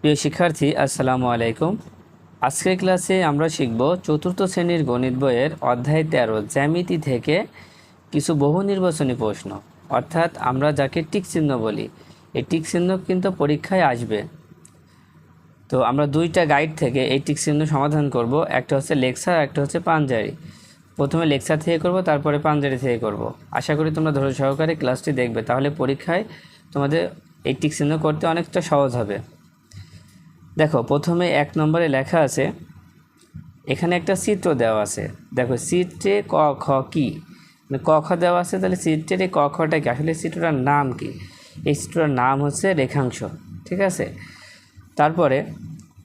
প্রিয় শিক্ষার্থী, আসসালামু আলাইকুম। আজকের ক্লাসে আমরা শিখব চতুর্থ শ্রেণির গণিত বইয়ের অধ্যায় তেরো, জ্যামিতি থেকে কিছু বহু নির্বাচনী প্রশ্ন। অর্থাৎ আমরা যাকে টিক চিহ্ন বলি, এই টিক চিহ্ন কিন্তু পরীক্ষায় আসবে। তো আমরা দুইটা গাইড থেকে এই টিক চিহ্ন সমাধান করব। একটা হচ্ছে লেকচার, একটা হচ্ছে পাঞ্জারি প্রথমে লেকচার থেকে করব, তারপরে পাঞ্জারি থেকে করব। আশা করি তোমরা ধৈর্য সহকারে ক্লাসটি দেখবে। তাহলে পরীক্ষায় তোমাদের এই টিক চিহ্ন করতে অনেকটা সহজ হবে। দেখো, প্রথমে এক নম্বরে লেখা আছে, এখানে একটা চিত্র দেওয়া আছে। দেখো, চিত্রে ক, খ কি? মানে ক, খ দেওয়া আছে, তাহলে চিত্রের এই ক, খটা কি? আসলে চিত্রটার নাম কি? এই চিত্রটার নাম হচ্ছে রেখাংশ, ঠিক আছে? তারপরে,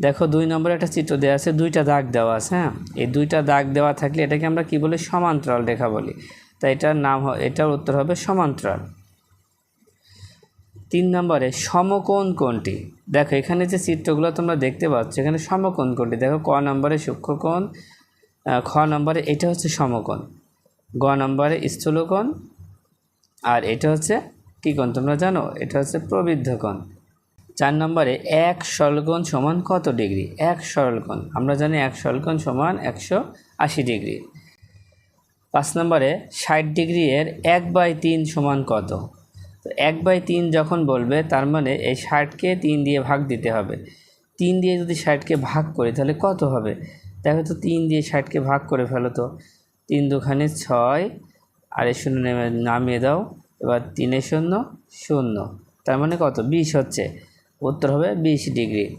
দেখো, দুই নম্বরে একটা চিত্র দেওয়া আছে, দুইটা দাগ দেওয়া আছে হ্যাঁ? এই দুইটা দাগ দেওয়া থাকলে এটাকে আমরা কি বলি? সমান্তরাল রেখা বলি। তাই এটার নাম এটার উত্তর হবে সমান্তরাল। তিন নম্বরে, সমকোণ কোণটি। দেখো, এখানে যে চিত্রগুলো তোমরা দেখতে পাচ্ছ, এখানে সমকোণ কোণটি। দেখো, ক নম্বরে সূক্ষ্মকোণ খ নম্বরে এটা হচ্ছে সমকোণ, গ নম্বরে স্থূলকোণ, আর এটা হচ্ছে কী কোণ তোমরা জানো? এটা হচ্ছে প্রবৃদ্ধ কোণ। চার নম্বরে, এক সরলকোণ সমান কত ডিগ্রি? এক সরলকোণ। আমরা জানি এক সরলকোণ সমান একশো আশি ডিগ্রি। পাঁচ নম্বরে, ষাট ডিগ্রি এর এক বাই তিন সমান কত? তো এক বাই তিন যখন বলবে, তার মানে এই ষাটকে তিন দিয়ে ভাগ দিতে হবে। তিন দিয়ে যদি ষাটকে ভাগ করি, তাহলে কত হবে? দেখো তো তিন দিয়ে ষাটকে ভাগ করে ফেলো তো। তিন দুখানে ছয় আর শূন্য নেমে, নামিয়ে দাও। এবার তিনে শূন্য শূন্য। তার মানে কত? বিশ হচ্ছে। উত্তর হবে বিশ ডিগ্রি।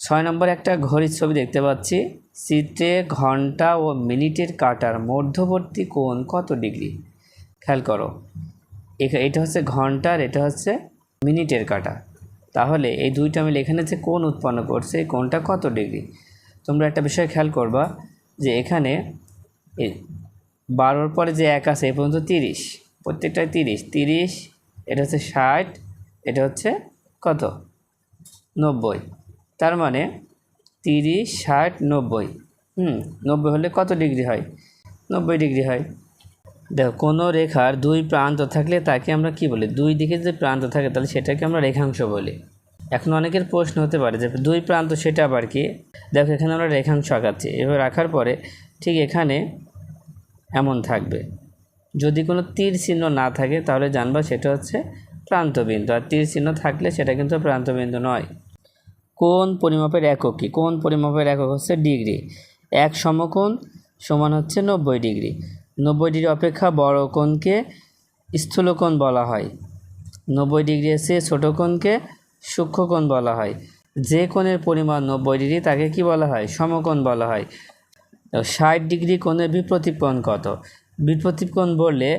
ছয় নম্বর একটা ঘড়ির ছবি দেখতে পাচ্ছি। চিত্রে ঘণ্টা ও মিনিটের কাটার মধ্যবর্তী কোণ কত ডিগ্রি? খেয়াল করো। এটা হচ্ছে ঘণ্টার, এটা হচ্ছে মিনিটের কাটা। তাহলে এই দুইটা মিলে এখানে যে কোন উৎপন্ন করছে, এই কোণটা কত ডিগ্রি? তোমরা একটা বিষয় খেয়াল করবা যে এখানে বারোর পরে যে এক আছে, এ পর্যন্ত তিরিশ। প্রত্যেকটায় তিরিশ। তিরিশ, এটা হচ্ছে ষাট, এটা হচ্ছে কত? নব্বই। তার মানে তিরিশ, ষাট, নব্বই। হুম, নব্বই হলে কত ডিগ্রি হয়? নব্বই ডিগ্রি হয়। দেখো, কোনো রেখার দুই প্রান্ত থাকলে তাকে আমরা কি বলি? দুই দিকে যে প্রান্ত থাকে, তাহলে সেটাকে আমরা রেখাংশ বলি। এখন অনেকের প্রশ্ন হতে পারে যে দুই প্রান্ত সেটা আবার কি? দেখো, এখানে আমরা রেখাংশ আঁকাচ্ছি। এবার রাখার পরে ঠিক এখানে এমন থাকবে। যদি কোনো তীর চিহ্ন না থাকে, তাহলে জানবা সেটা হচ্ছে প্রান্তবিন্দু। আর তীর চিহ্ন থাকলে সেটা কিন্তু প্রান্তবিন্দু নয়। কোন পরিমাপের একক কি? কোন পরিমাপের একক হচ্ছে ডিগ্রি। এক সমকোণ সমান হচ্ছে নব্বই ডিগ্রি। নব্বই ডিগ্রি অপেক্ষা বড় কোণকে স্থূলকোণ বলা হয়। নব্বই ডিগ্রি এসে ছোটো কোণকে সূক্ষ্মকোণ বলা হয়। যে কোণের পরিমাণ নব্বই ডিগ্রি তাকে কি বলা হয়? সমকোণ বলা হয়। ষাট ডিগ্রি কোণের বিপ্রতীপ কোণ কত? বিপ্রতীপ কোণ বললে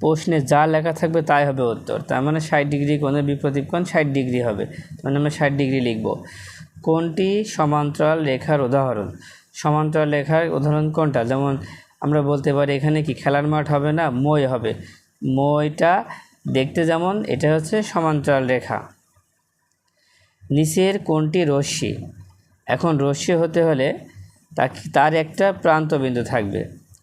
প্রশ্নে যা লেখা থাকবে তাই হবে উত্তর। তার মানে ষাট ডিগ্রি কোণের বিপ্রতীপ কোণ ষাট ডিগ্রি হবে। মানে আমরা ষাট ডিগ্রি লিখব। কোনটি সমান্তরাল রেখার উদাহরণ। সমান্তরাল রেখার উদাহরণ কোনটা? যেমন আমরা বলতে পারি এখানে কি খেলার মাঠ হবে না? মই হবে। মইটা দেখতে যেমন এটা হচ্ছে সমান্তরাল রেখা। নিচের কোনটি রশ্মি। এখন রশ্মি হতে হলে তার একটা প্রান্তবিন্দু থাকবে।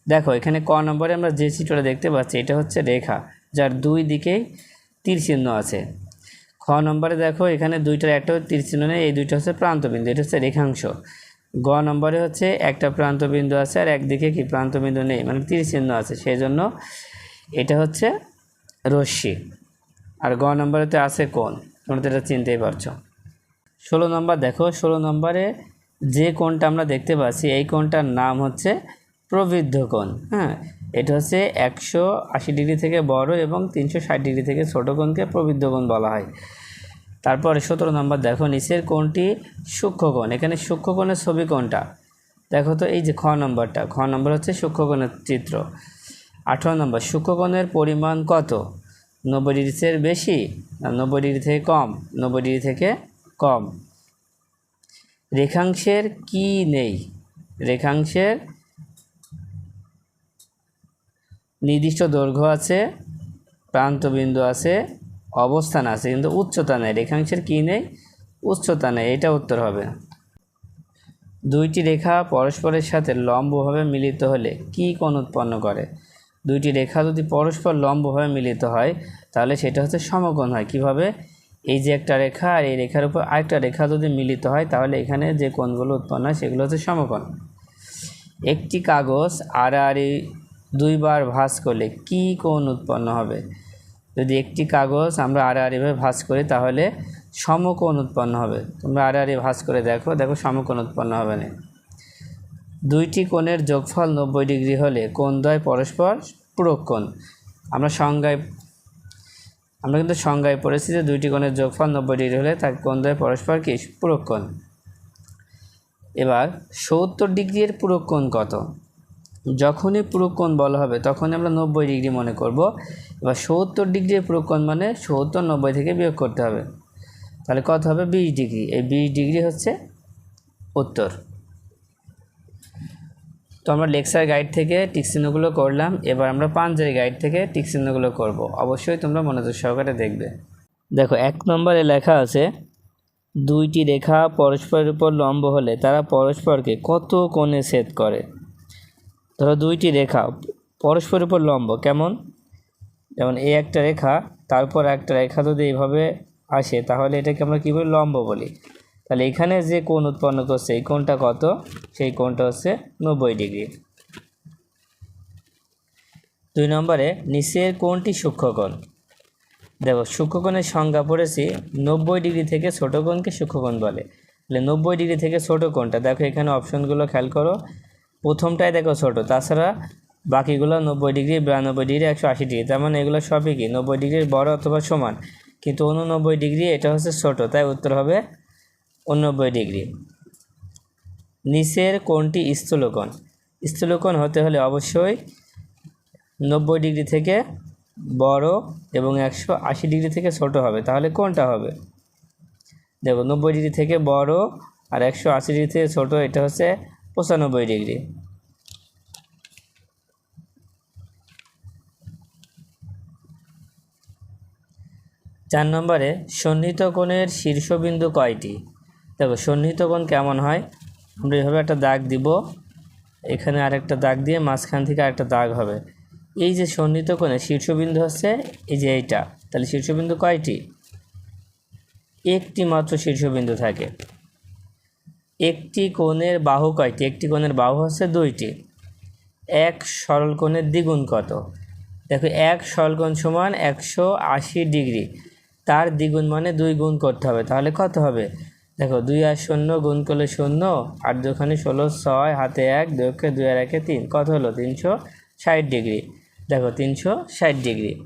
দেখো, এখানে ক নম্বরে আমরা যে চিত্রটা দেখতে পাচ্ছি, এটা হচ্ছে রেখা, যার দুই দিকেই তীর চিহ্ন আছে। খ নম্বরে দেখো, এখানে দুইটার একটা তীর চিহ্ন নেই, এই দুইটা হচ্ছে প্রান্তবিন্দু, এটা হচ্ছে রেখাংশ। গ নম্বরে হচ্ছে একটা প্রান্তবিন্দু আছে আর একদিকে কি প্রান্তবিন্দু নেই মানে তীর চিহ্ন আছে সেই জন্য এটা হচ্ছে রশ্মি। আর গ নম্বরেতে আছে কোন তোমরা তো এটা চিনতেই পারছ। ষোলো নম্বর দেখো, ষোলো নম্বরে যে কোণটা আমরা দেখতে পাচ্ছি, এই কোণটার নাম হচ্ছে প্রবৃদ্ধ কোণ হ্যাঁ? এটা হচ্ছে একশো আশি ডিগ্রি থেকে বড় এবং তিনশো ষাট ডিগ্রি থেকে ছোটো কোণকে প্রবৃদ্ধ কোণ বলা হয়। তারপরে সতেরো নম্বর, দেখো নিচের কোনটি সূক্ষ্মকোণ। এখানে সূক্ষ্মকোণের ছবি কোনটা দেখো তো এই যে খ নম্বরটা, খ নম্বর হচ্ছে সূক্ষ্মকোণের চিত্র। আঠারো নম্বর, সূক্ষ্মকোণের পরিমাণ কত? নব্বই ডিগ্রির বেশি না নব্বই ডিগ্রি থেকে কম? নব্বই ডিগ্রি থেকে কম। রেখাংশের কি নেই? রেখাংশের নির্দিষ্ট দৈর্ঘ্য আছে, প্রান্তবিন্দু আছে অবস্থান আছে, কিন্তু উচ্চতা নেই। রেখাংশের কী নেই? উচ্চতা নেই, এটা উত্তর হবে। দুইটি রেখা পরস্পরের সাথে লম্বভাবে মিলিত হলে কি কোণ উৎপন্ন করে? দুইটি রেখা যদি পরস্পর লম্বভাবে মিলিত হয়, তাহলে সেটা হচ্ছে সমকোণ হয়। কীভাবে? এই যে একটা রেখা আর এই রেখার উপর আরেকটা রেখা যদি মিলিত হয়, তাহলে এখানে যে কোণগুলো উৎপন্ন হয়, সেগুলো হচ্ছে সমকোণ। একটি কাগজ আর আড়াআড়ি দুইবার ভাঁজ করলে কি কোণ উৎপন্ন হবে? যদি একটি কাগজ আমরা আড়াআড়িভাবে ভাঁজ করি, তাহলে সমকোণ উৎপন্ন হবে। তোমরা আড়াআড়ি ভাঁজ করে দেখো দেখো সমকোণ উৎপন্ন হবে না। দুইটি কোণের যোগফল নব্বই ডিগ্রি হলে কোণ দ্বয় পরস্পর কোণ। আমরা সংজ্ঞায়, আমরা কিন্তু সংজ্ঞায় পড়েছি যে দুইটি কোণের যোগফল নব্বই ডিগ্রি হলে তার কোণ দ্বয় পরস্পর কি? কোণ। এবার সত্তর ডিগ্রির পূরক কোণ কত? যখনই পূরক কোণ বলা হবে, তখনই আমরা নব্বই ডিগ্রি মনে করব। এবার সত্তর ডিগ্রির পূরক কোণ মানে সত্তর নব্বই থেকে বিয়োগ করতে হবে। তাহলে কত হবে? বিশ ডিগ্রি। এই বিশ ডিগ্রি হচ্ছে উত্তর। তো আমরা লেকচার গাইড থেকে টিকচিহ্নগুলো করলাম। এবার আমরা পাঞ্জারি গাইড থেকে টিকচিহ্নগুলো করব। অবশ্যই তোমরা মনোযোগ সহকারে দেখবে। দেখো, এক নম্বরে লেখা আছে, দুইটি রেখা পরস্পরের উপর লম্ব হলে তারা পরস্পরকে কত কোণে ছেদ করে? ধরো দুইটি রেখা, পরস্পরের উপর লম্ব, কেমন? যেমন এই একটা রেখা, তারপর একটা রেখা যদি এইভাবে আসে, তাহলে এটাকে আমরা কী বলি? লম্ব বলি। তাহলে এখানে যে কোণ উৎপন্ন করছে, এই কোণটা কত? সেই কোণটা হচ্ছে নব্বই ডিগ্রি। দুই নম্বরে, নিচের কোণটি সূক্ষ্মকোণ। দেখো, সূক্ষ্মকোণের সংজ্ঞা পড়েছি, নব্বই ডিগ্রি থেকে ছোটো কোণকে সূক্ষ্মকোণ বলে। তাহলে নব্বই ডিগ্রি থেকে ছোটো কোণটা, দেখো এখানে অপশনগুলো খেয়াল করো। প্রথমটাই দেখো ছোট, তাছাড়া বাকিগুলো নব্বই ডিগ্রি, বিরানব্বই ডিগ্রি, একশো আশি ডিগ্রি, তার মানে এগুলো সবই কি? নব্বই ডিগ্রির বড় অথবা সমান, কিন্তু উননব্বই ডিগ্রি এটা হচ্ছে ছোট, তাই উত্তর হবে উননব্বই ডিগ্রি। নিচের কোণটি স্থূলকোণ স্থূলকোণ হতে হলে অবশ্যই নব্বই ডিগ্রি থেকে বড় এবং একশো আশি ডিগ্রি থেকে ছোট হবে, তাহলে কোনটা হবে। দেখো, নব্বই ডিগ্রি থেকে বড় আর একশো আশি ডিগ্রি থেকে ছোট, এটা হচ্ছে পঁচানব্বই ডিগ্রি। চার নম্বরে, সন্নিহিত কোণের শীর্ষবিন্দু কয়টি? দেখো, সন্নিহিত কোণ কেমন হয়? আমরা এভাবে একটা দাগ দিব। এখানে আরেকটা দাগ দিয়ে মাঝখান থেকে আরেকটা দাগ হবে। এই যে সন্নিহিত কোণে শীর্ষবিন্দু হচ্ছে, এই যে এইটা, তাহলে শীর্ষবিন্দু কয়টি? একটি মাত্র শীর্ষবিন্দু থাকে। একটি কোণের বাহু কয়টি? একটি কোণের বাহু হচ্ছে দুইটি। এক সরল কোণের দ্বিগুণ কত? দেখো, এক সরল কোণ সমান একশো আশি ডিগ্রি। তার দ্বিগুণ মানে দুই গুণ করতে হবে। তাহলে কত হবে? দেখো, দুই আর শূন্য গুণ করলে শূন্য, আর দুখানে ষোলো, ছয়, হাতে এক দুঃখে দুই, আর একে তিন। কত হলো? তিনশো ষাট ডিগ্রি। দেখো, তিনশো ষাট ডিগ্রি।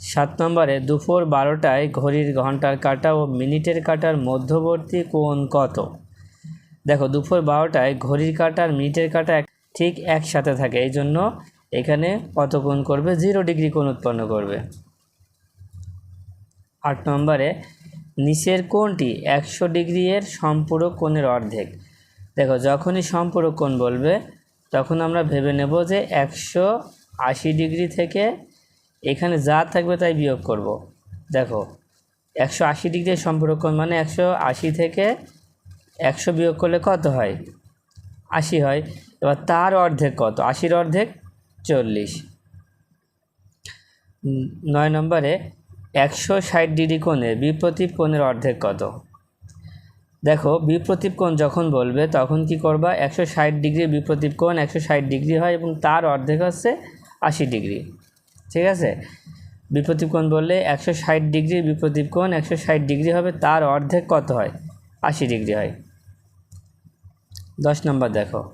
সাত নম্বরে, দুপুর বারোটায় ঘড়ির ঘণ্টার কাঁটা ও মিনিটের কাঁটার মধ্যবর্তী কোণ কত? দেখো, দুপুর বারোটায় ঘড়ির কাঁটা আর মিনিটের কাঁটা ঠিক একসাথে থাকে। এই জন্য এখানে কত কোণ করবে? জিরো ডিগ্রি কোণ উৎপন্ন করবে। আট নম্বরে, নিচের কোণটি একশো ডিগ্রি এর সম্পূরক কোণের অর্ধেক। দেখো, যখনই সম্পূরক কোণ বলবে, তখন আমরা ভেবে নেব যে একশো আশি ডিগ্রি থেকে এখানে যা থাকবে তাই বিয়োগ করব। দেখো, একশো আশি ডিগ্রি সম্পূরক মানে একশো আশি থেকে একশো বিয়োগ করলে কত হয়? আশি হয়। এবার তার অর্ধেক কত? আশির অর্ধেক চল্লিশ। নয় নম্বরে একশো ষাট ডিগ্রি কোণে বিপ্রতীপ কোণের অর্ধেক কত? দেখো, বিপ্রতীপ কোণ যখন বলবে তখন কি করবা? একশো ষাট ডিগ্রি বিপ্রতীপ কোণ একশো ষাট ডিগ্রি হয় এবং তার অর্ধেক হচ্ছে আশি ডিগ্রি। ঠিক আছে? বিপ্রতীপ কোণ বললে একশো ষাট ডিগ্রি বিপ্রতীপ কোণ একশো ষাট ডিগ্রি হবে, তার অর্ধেক কত হয়? আশি ডিগ্রি হয়। দশ নম্বর দেখো।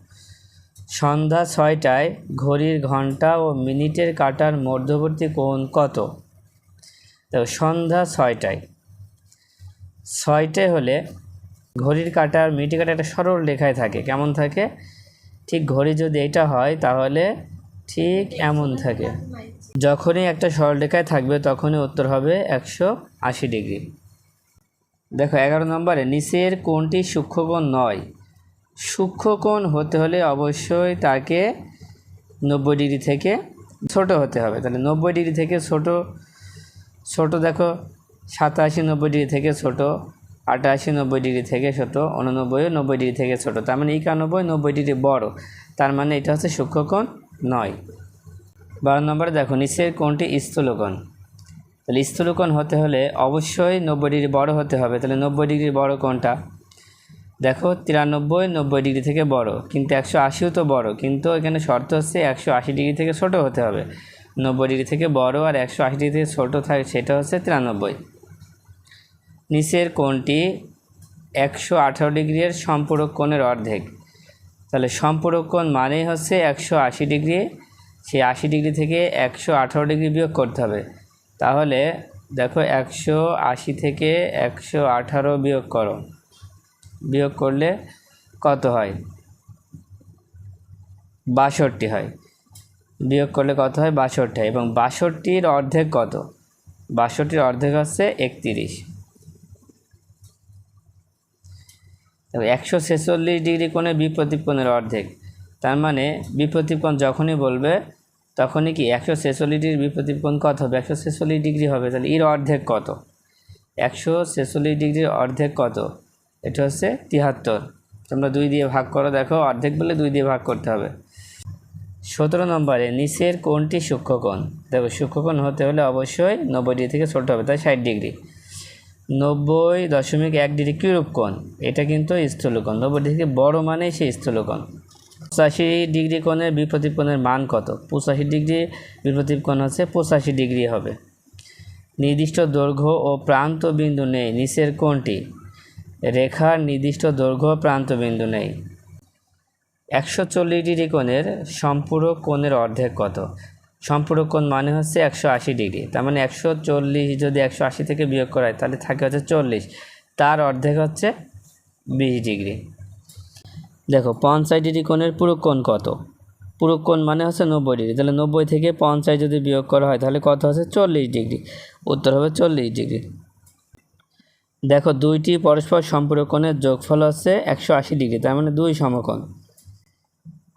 সন্ধ্যা ছয়টায় ঘড়ির ঘণ্টা ও মিনিটের কাটার মধ্যবর্তী কোণ কত? দেখো, সন্ধ্যা ছয়টায়। ছয়টায় হলে ঘড়ির কাটার, মিনিটের কাটা একটা সরল রেখায় থাকে। কেমন থাকে? ঠিক ঘড়ি যদি এটা হয়, তাহলে ঠিক এমন থাকে। যখনই একটা সরল রেখায় থাকবে, তখনই উত্তর হবে একশো আশি ডিগ্রি। দেখো, এগারো নম্বরে, নিচের কোণটি সূক্ষ্মকোণ নয়। সূক্ষ্মকোণ হতে হলে অবশ্যই তাকে নব্বই ডিগ্রি থেকে ছোট হতে হবে। তাহলে নব্বই ডিগ্রি থেকে ছোট ছোট দেখো, সাতাশি নব্বই ডিগ্রি থেকে ছোট, আটাশি নব্বই ডিগ্রি থেকে ছোট, উননব্বই নব্বই ডিগ্রি থেকে ছোট। তার মানে একানব্বই নব্বই ডিগ্রি বড়। তার মানে এটা হচ্ছে সূক্ষ্মকোণ নয়। বারো নম্বরে দেখো, নিচের কোনটি স্থূলকোণ। তাহলে স্থূলকোণ হতে হলে অবশ্যই নব্বই ডিগ্রি বড় হতে হবে। তাহলে নব্বই ডিগ্রি বড় কোনটা দেখো, তিরানব্বই, নব্বই ডিগ্রি থেকে বড়, কিন্তু একশো আশিও তো বড়, কিন্তু এখানে শর্ত হচ্ছে একশো আশি ডিগ্রি থেকে ছোট হতে হবে। নব্বই ডিগ্রি থেকে বড় আর একশো আশি ডিগ্রি থেকে ছোটো থাকে, সেটা হচ্ছে তিরানব্বই। নিচের কোণটি একশো আঠারো ডিগ্রির সম্পূরক কোণের অর্ধেক। তাহলে সম্পূরক কোণ মানেই হচ্ছে একশো আশি ডিগ্রি, সেই আশি ডিগ্রি থেকে একশো আঠারো ডিগ্রি বিয়োগ করতে হবে। তাহলে দেখো একশো আশি থেকে একশো আঠারো বিয়োগ করো। বিয়োগ করলে কত হয়? বাষট্টি হয়। বিয়োগ করলে কত হয়? বাষট্টি হয়। এবং বাষট্টির অর্ধেক কত? বাষট্টির অর্ধেক হচ্ছে একত্রিশ। একশো ছেচল্লিশ ডিগ্রি কোণে বিপ্রতীপ অর্ধেক। তার মানে বিপ্রতীপ যখনই বলবে, তখনই কি একশো ছেচল্লিশ ডিগ্রি বিপ্রতীপ কোণ কত হবে? একশো ছেচল্লিশ ডিগ্রি হবে, তাহলে এর অর্ধেক কত? একশো ছেচল্লিশ ডিগ্রির অর্ধেক কত? এটা হচ্ছে তিয়াত্তর। তোমরা দুই দিয়ে ভাগ করো, দেখো অর্ধেক বলে দুই দিয়ে ভাগ করতে হবে। সতেরো নম্বরে নিচের কোণটি সূক্ষ্মকোণ। দেখো সূক্ষ্মকোণ হতে হলে অবশ্যই নব্বই ডিগ্রি থেকে ছোটো হবে, তাই ষাট ডিগ্রি। নব্বই দশমিক এক ডিগ্রি কিরূপ কোণ। এটা কিন্তু স্থূলকোণ। নব্বই ডিগ্রি বড় মানেই সেই স্থূলকোণ। পঁচাশি ডিগ্রি কোণের বিপ্রতীপ কোণের মান কত? পঁচাশি ডিগ্রি বিপ্রতীপ কোণ হচ্ছে পঁচাশি ডিগ্রি হবে। নির্দিষ্ট দৈর্ঘ্য ও প্রান্ত বিন্দু নেই। নিচের কোণটি রেখার নির্দিষ্ট দৈর্ঘ্য প্রান্ত বিন্দু নেই। একশো চল্লিশ ডিগ্রি কোণের সম্পূরক কোণের অর্ধেক কত? সম্পূরক কোণ মানে হচ্ছে একশো আশি ডিগ্রি। তার মানে একশো চল্লিশ যদি একশো আশি থেকে বিয়োগ করা হয়, তাহলে থাকে হচ্ছে চল্লিশ। তার অর্ধেক হচ্ছে বিশ ডিগ্রি। দেখো, পঞ্চাশ ডিগ্রি কোণের পুরুক কোণ কত? পুরুক কোণ মানে হচ্ছে নব্বই ডিগ্রি। তাহলে নব্বই থেকে পঞ্চাশ যদি বিয়োগ করা হয়, তাহলে কত হচ্ছে চল্লিশ ডিগ্রি? উত্তর হবে চল্লিশ ডিগ্রি। দেখো, দুইটি পরস্পর সম্পূরক কোণের যোগফল হচ্ছে একশো আশি ডিগ্রি। তার মানে দুই সমকোণ।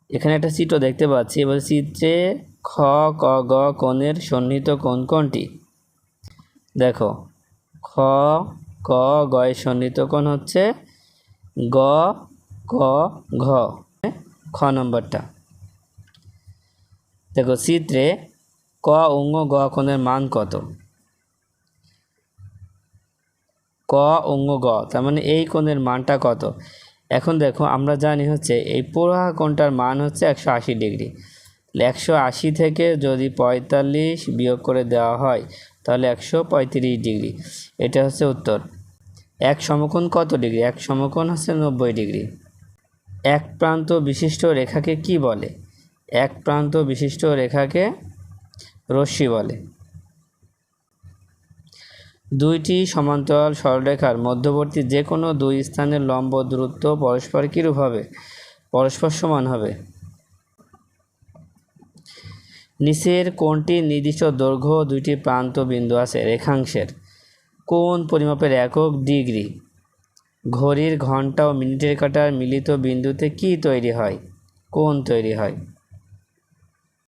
এখানে একটা চিত্র দেখতে পাচ্ছি। এবার চিত্রে খ ক গ কোণের সন্নিহিত কোণ কোনটি দেখো, খ, ক গ এর সন্নিহিত কোণ হচ্ছে গ, ক, ঘ, খ নম্বরটা। দেখো, চিত্রে ক অঙ্গ, গ কোণের মান কত? ক অঙ্গ, গ, তার মানে এই কোণের মানটা কত? এখন দেখো, আমরা জানি হচ্ছে এই পোড়া কোণটার মান হচ্ছে একশো আশি ডিগ্রি। একশো আশি থেকে যদি পঁয়তাল্লিশ বিয়োগ করে দেওয়া হয়, তাহলে একশো পঁয়ত্রিশ ডিগ্রি। এটা হচ্ছে উত্তর। এক সমকোণ কত ডিগ্রি? এক সমকোণ হচ্ছে নব্বই ডিগ্রি। এক প্রান্ত বিশিষ্ট রেখাকে কি বলে? এক প্রান্ত বিশিষ্ট রেখাকে রশ্মি বলে। দুইটি সমান্তরাল সরলরেখার মধ্যবর্তী যে কোনো দুই স্থানের লম্ব দূরত্ব পরস্পর কীরূপ হবে? পরস্পর সমান হবে। নিচের কোনটি নির্দিষ্ট দৈর্ঘ্য দুইটি প্রান্ত বিন্দু আছে, রেখাংশের। কোন পরিমাপের একক ডিগ্রি। ঘড়ির ঘণ্টা ও মিনিটের কাটার মিলিত বিন্দুতে কি তৈরি হয়? কোন তৈরি হয়।